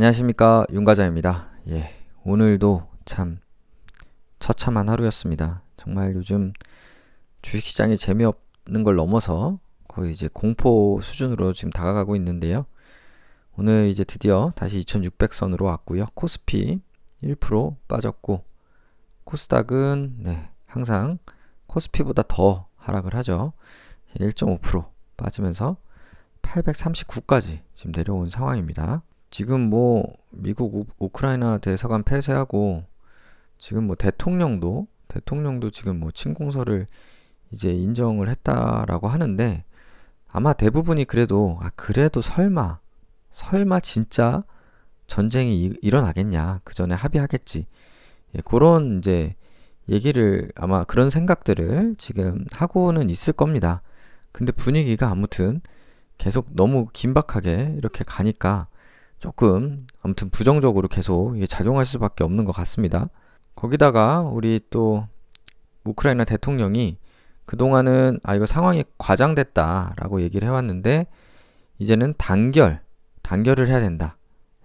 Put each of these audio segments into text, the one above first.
안녕하십니까 윤과자입니다. 예, 오늘도 참 처참한 하루였습니다. 정말 요즘 주식시장이 재미없는 걸 넘어서 거의 이제 공포 수준으로 지금 다가가고 있는데요. 오늘 이제 드디어 다시 2600선으로 왔고요. 코스피 1% 빠졌고 코스닥은 네, 항상 코스피보다 더 하락을 하죠. 1.5% 빠지면서 839까지 지금 내려온 상황입니다. 지금 뭐 미국 우, 우크라이나 대사관 폐쇄하고 지금 뭐 대통령도 대통령도 지금 뭐 침공설을 이제 인정을 했다라고 하는데 아마 대부분이 그래도 아 그래도 설마 설마 진짜 전쟁이 이- 일어나겠냐 그 전에 합의하겠지 예, 그런 이제 얘기를 아마 그런 생각들을 지금 하고는 있을 겁니다. 근데 분위기가 아무튼 계속 너무 긴박하게 이렇게 가니까 조금 아무튼 부정적으로 계속 작용할 수밖에 없는 것 같습니다. 거기다가 우리 또 우크라이나 대통령이 그동안은 아 이거 상황이 과장됐다라고 얘기를 해왔는데 이제는 단결 단결을 해야 된다.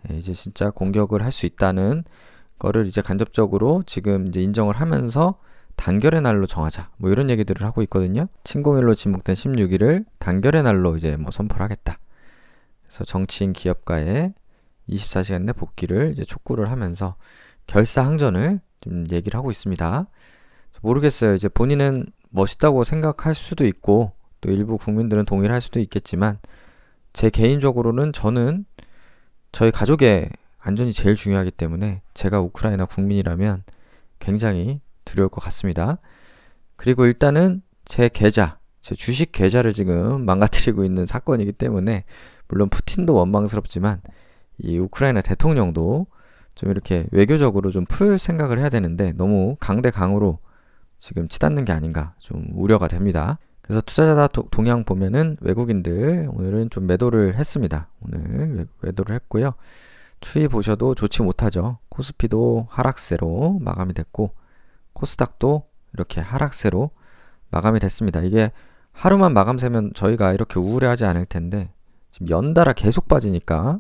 예, 이제 진짜 공격을 할 수 있다는 거를 이제 간접적으로 지금 이제 인정을 하면서 단결의 날로 정하자. 뭐 이런 얘기들을 하고 있거든요. 침공일로 지목된 16일을 단결의 날로 이제 뭐 선포를 하겠다. 그래서 정치인 기업가의 24시간 내 복귀를 이제 촉구를 하면서 결사 항전을 좀 얘기를 하고 있습니다. 모르겠어요. 이제 본인은 멋있다고 생각할 수도 있고 또 일부 국민들은 동의를 할 수도 있겠지만 제 개인적으로는 저는 저희 가족의 안전이 제일 중요하기 때문에 제가 우크라이나 국민이라면 굉장히 두려울 것 같습니다. 그리고 일단은 제 계좌, 제 주식 계좌를 지금 망가뜨리고 있는 사건이기 때문에 물론 푸틴도 원망스럽지만 이 우크라이나 대통령도 좀 이렇게 외교적으로 좀 풀 생각을 해야 되는데 너무 강대 강으로 지금 치닫는 게 아닌가 좀 우려가 됩니다. 그래서 투자자다 도- 동향 보면은 외국인들 오늘은 좀 매도를 했습니다. 오늘 외- 매도를 했고요. 추이 보셔도 좋지 못하죠. 코스피도 하락세로 마감이 됐고 코스닥도 이렇게 하락세로 마감이 됐습니다. 이게 하루만 마감세면 저희가 이렇게 우울해하지 않을 텐데 지금 연달아 계속 빠지니까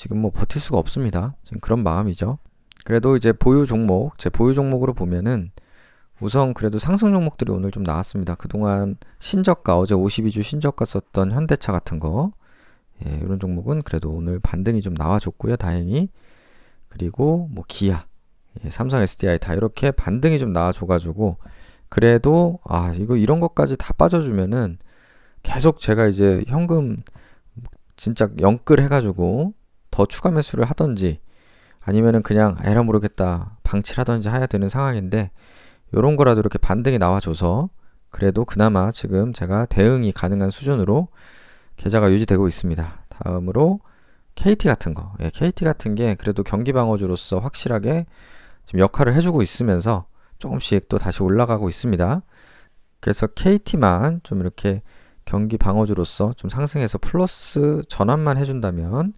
지금 뭐 버틸 수가 없습니다. 지금 그런 마음이죠. 그래도 이제 보유 종목, 제 보유 종목으로 보면은 우선 그래도 상승 종목들이 오늘 좀 나왔습니다. 그동안 신저가, 어제 52주 신저가 썼던 현대차 같은 거, 예, 이런 종목은 그래도 오늘 반등이 좀 나와줬고요. 다행히. 그리고 뭐 기아, 예, 삼성 SDI 다 이렇게 반등이 좀 나와줘가지고 그래도 아 이거 이런 것까지 다 빠져주면은 계속 제가 이제 현금 진짜 영끌 해가지고 더 추가 매수를 하던지 아니면은 그냥 에라 모르겠다 방치를 하던지 해야 되는 상황인데 요런 거라도 이렇게 반등이 나와줘서 그래도 그나마 지금 제가 대응이 가능한 수준으로 계좌가 유지되고 있습니다. 다음으로 KT 같은 거, 예, KT 같은 게 그래도 경기 방어주로서 확실하게 지금 역할을 해주고 있으면서 조금씩 또 다시 올라가고 있습니다. 그래서 KT만 좀 이렇게 경기 방어주로서 좀 상승해서 플러스 전환만 해준다면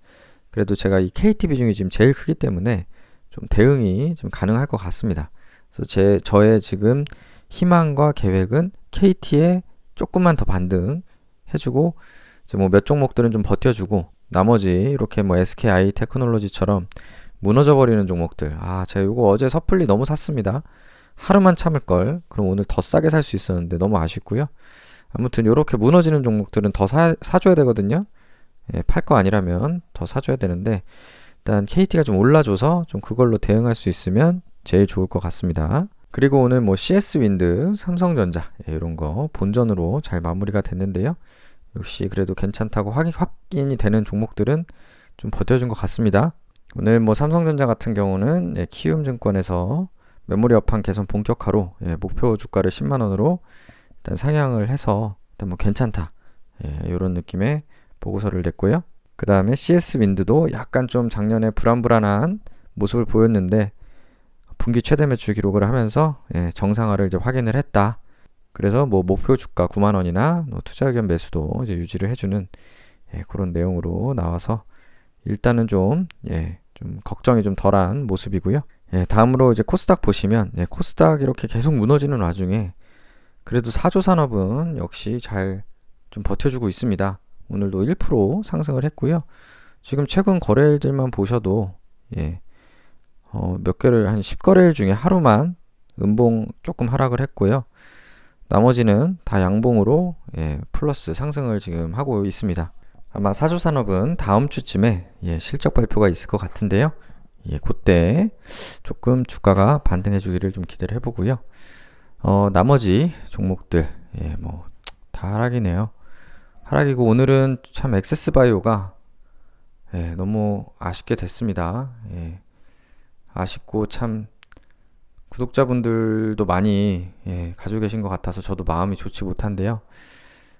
그래도 제가 이 KT 비중이 지금 제일 크기 때문에 좀 대응이 좀 가능할 것 같습니다. 그래서 제 저의 지금 희망과 계획은 KT에 조금만 더 반등 해주고 이제 뭐 몇 종목들은 좀 버텨주고 나머지 이렇게 뭐 SKI 테크놀로지처럼 무너져 버리는 종목들 아 제가 이거 어제 섣불리 너무 샀습니다. 하루만 참을 걸 그럼 오늘 더 싸게 살 수 있었는데 너무 아쉽고요. 아무튼 이렇게 무너지는 종목들은 더 사, 사줘야 되거든요. 예, 팔 거 아니라면 더 사줘야 되는데 일단 KT가 좀 올라줘서 좀 그걸로 대응할 수 있으면 제일 좋을 것 같습니다. 그리고 오늘 뭐 CS 윈드, 삼성전자 예, 이런 거 본전으로 잘 마무리가 됐는데요. 역시 그래도 괜찮다고 확인, 확인이 되는 종목들은 좀 버텨준 것 같습니다. 오늘 뭐 삼성전자 같은 경우는 예, 키움증권에서 메모리 업황 개선 본격화로 예, 목표 주가를 10만 원으로 일단 상향을 해서 일단 뭐 괜찮다 예, 이런 느낌의 보고서를 냈고요. 그 다음에 CS 윈드도 약간 좀 작년에 불안불안한 모습을 보였는데 분기 최대 매출 기록을 하면서 예, 정상화를 이제 확인을 했다. 그래서 뭐 목표 주가 9만 원이나 뭐 투자 의견 매수도 이제 유지를 해주는 예, 그런 내용으로 나와서 일단은 좀 예, 좀 걱정이 좀 덜한 모습이고요. 예, 다음으로 이제 코스닥 보시면 예, 코스닥 이렇게 계속 무너지는 와중에 그래도 사조 산업은 역시 잘 좀 버텨주고 있습니다. 오늘도 1% 상승을 했고요. 지금 최근 거래일들만 보셔도 예, 어, 몇 개를 한 10거래일 중에 하루만 음봉 조금 하락을 했고요. 나머지는 다 양봉으로 예, 플러스 상승을 지금 하고 있습니다. 아마 사조 산업은 다음 주쯤에 예, 실적 발표가 있을 것 같은데요. 예, 그때 조금 주가가 반등해 주기를 좀 기대를 해보고요. 어, 나머지 종목들, 예, 뭐, 다 하락이네요. 하락이고, 오늘은 참 엑세스바이오가, 예, 너무 아쉽게 됐습니다. 예, 아쉽고, 참, 구독자분들도 많이, 예, 가지고 계신 것 같아서 저도 마음이 좋지 못한데요.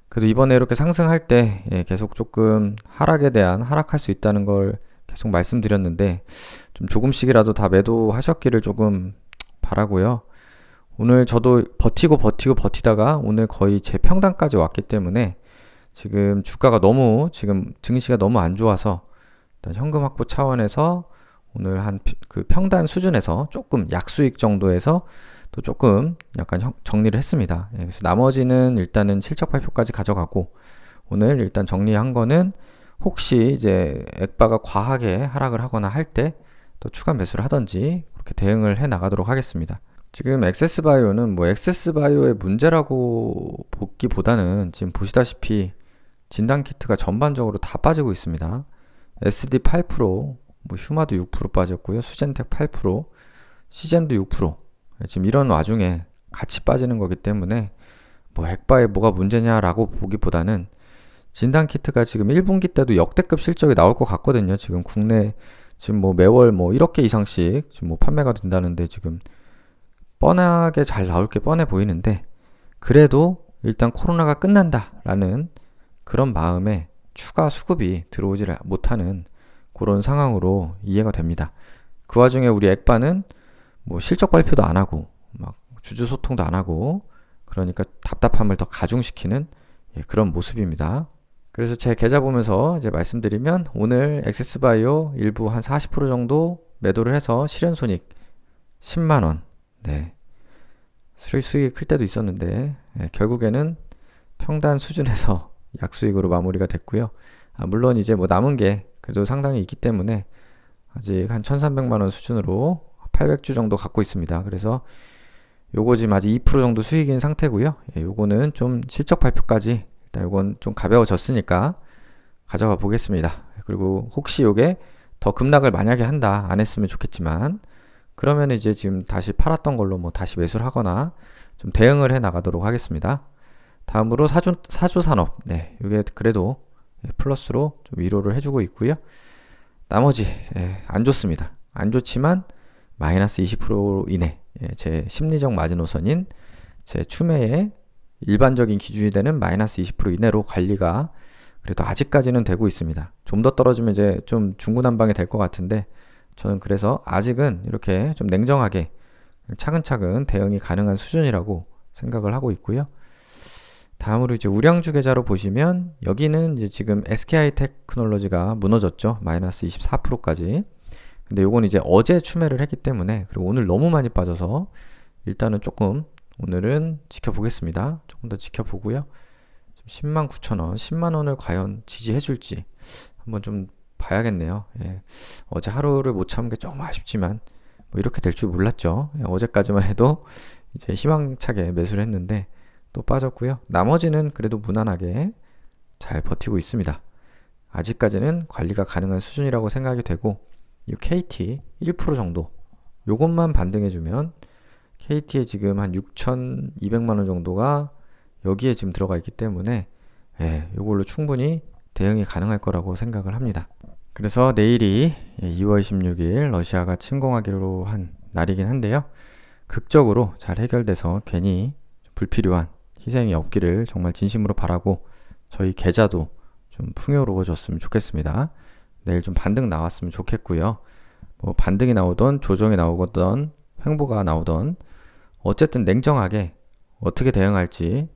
그래도 이번에 이렇게 상승할 때, 예, 계속 조금 하락에 대한, 하락할 수 있다는 걸 계속 말씀드렸는데, 좀 조금씩이라도 다 매도하셨기를 조금 바라고요. 오늘 저도 버티고 버티고 버티다가 오늘 거의 제 평단까지 왔기 때문에 지금 주가가 너무 지금 증시가 너무 안 좋아서 일단 현금 확보 차원에서 오늘 한 그 평단 수준에서 조금 약수익 정도에서 또 조금 약간 형- 정리를 했습니다. 예, 그래서 나머지는 일단은 실적 발표까지 가져가고 오늘 일단 정리한 거는 혹시 이제 액바가 과하게 하락을 하거나 할 때 또 추가 매수를 하던지 그렇게 대응을 해 나가도록 하겠습니다. 지금 엑세스바이오는 뭐 엑세스바이오의 문제라고 보기보다는 지금 보시다시피 진단키트가 전반적으로 다 빠지고 있습니다. SD 8%, 뭐 휴마도 6% 빠졌고요. 수젠텍 8%, 시젠도 6%. 지금 이런 와중에 같이 빠지는 거기 때문에 뭐 액바에 뭐가 문제냐라고 보기보다는 진단키트가 지금 1분기 때도 역대급 실적이 나올 것 같거든요. 지금 국내 지금 뭐 매월 뭐 1억 개 이상씩 지금 뭐 판매가 된다는데 지금 뻔하게 잘 나올 게 뻔해 보이는데 그래도 일단 코로나가 끝난다라는 그런 마음에 추가 수급이 들어오지 못하는 그런 상황으로 이해가 됩니다. 그 와중에 우리 액바는 뭐 실적 발표도 안 하고 막 주주 소통도 안 하고 그러니까 답답함을 더 가중시키는 예, 그런 모습입니다. 그래서 제 계좌 보면서 이제 말씀드리면 오늘 엑세스바이오 일부 한 40% 정도 매도를 해서 실현 손익 10만 원. 네. 수익 수익이 클 때도 있었는데 예, 결국에는 평단 수준에서 약수익으로 마무리가 됐고요. 아, 물론 이제 뭐 남은 게 그래도 상당히 있기 때문에 아직 한 1,300만 원 수준으로 800주 정도 갖고 있습니다. 그래서 요거 지금 아직 2% 정도 수익인 상태고요. 예, 요거는 좀 실적 발표까지 일단 요건 좀 가벼워졌으니까 가져가 보겠습니다. 그리고 혹시 요게 더 급락을 만약에 한다 안 했으면 좋겠지만 그러면 이제 지금 다시 팔았던 걸로 뭐 다시 매수를 하거나 좀 대응을 해 나가도록 하겠습니다. 다음으로 사조, 사조산업. 네, 이게 그래도 예, 플러스로 좀 위로를 해주고 있고요. 나머지 예, 안 좋습니다. 안 좋지만 마이너스 20% 이내 예, 제 심리적 마지노선인 제 추매의 일반적인 기준이 되는 마이너스 20% 이내로 관리가 그래도 아직까지는 되고 있습니다. 좀 더 떨어지면 이제 좀 중구난방이 될 것 같은데 저는 그래서 아직은 이렇게 좀 냉정하게 차근차근 대응이 가능한 수준이라고 생각을 하고 있고요. 다음으로 이제 우량주 계좌로 보시면 여기는 이제 지금 SKI 테크놀로지가 무너졌죠. 마이너스 24%까지. 근데 요건 이제 어제 추매를 했기 때문에 그리고 오늘 너무 많이 빠져서 일단은 조금 오늘은 지켜보겠습니다. 조금 더 지켜보고요. 10만 9천 원, 10만 원을 과연 지지해 줄지 한번 좀 봐야겠네요. 예. 어제 하루를 못 참은 게 조금 아쉽지만 뭐 이렇게 될 줄 몰랐죠. 예, 어제까지만 해도 이제 희망차게 매수를 했는데 또 빠졌고요. 나머지는 그래도 무난하게 잘 버티고 있습니다. 아직까지는 관리가 가능한 수준이라고 생각이 되고 이 KT 1% 정도 요것만 반등해주면 KT에 지금 한 6,200만 원 정도가 여기에 지금 들어가 있기 때문에 예, 요걸로 충분히 대응이 가능할 거라고 생각을 합니다. 그래서 내일이 2월 16일 러시아가 침공하기로 한 날이긴 한데요. 극적으로 잘 해결돼서 괜히 불필요한 희생이 없기를 정말 진심으로 바라고 저희 계좌도 좀 풍요로워졌으면 좋겠습니다. 내일 좀 반등 나왔으면 좋겠고요. 뭐 반등이 나오던 조정이 나오던 횡보가 나오던 어쨌든 냉정하게 어떻게 대응할지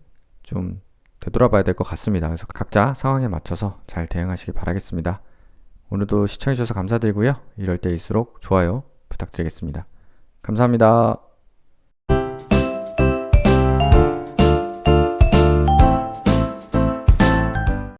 좀 되돌아봐야 될 것 같습니다. 그래서 각자 상황에 맞춰서 잘 대응하시기 바라겠습니다. 오늘도 시청해주셔서 감사드리고요. 이럴 때일수록 좋아요 부탁드리겠습니다. 감사합니다.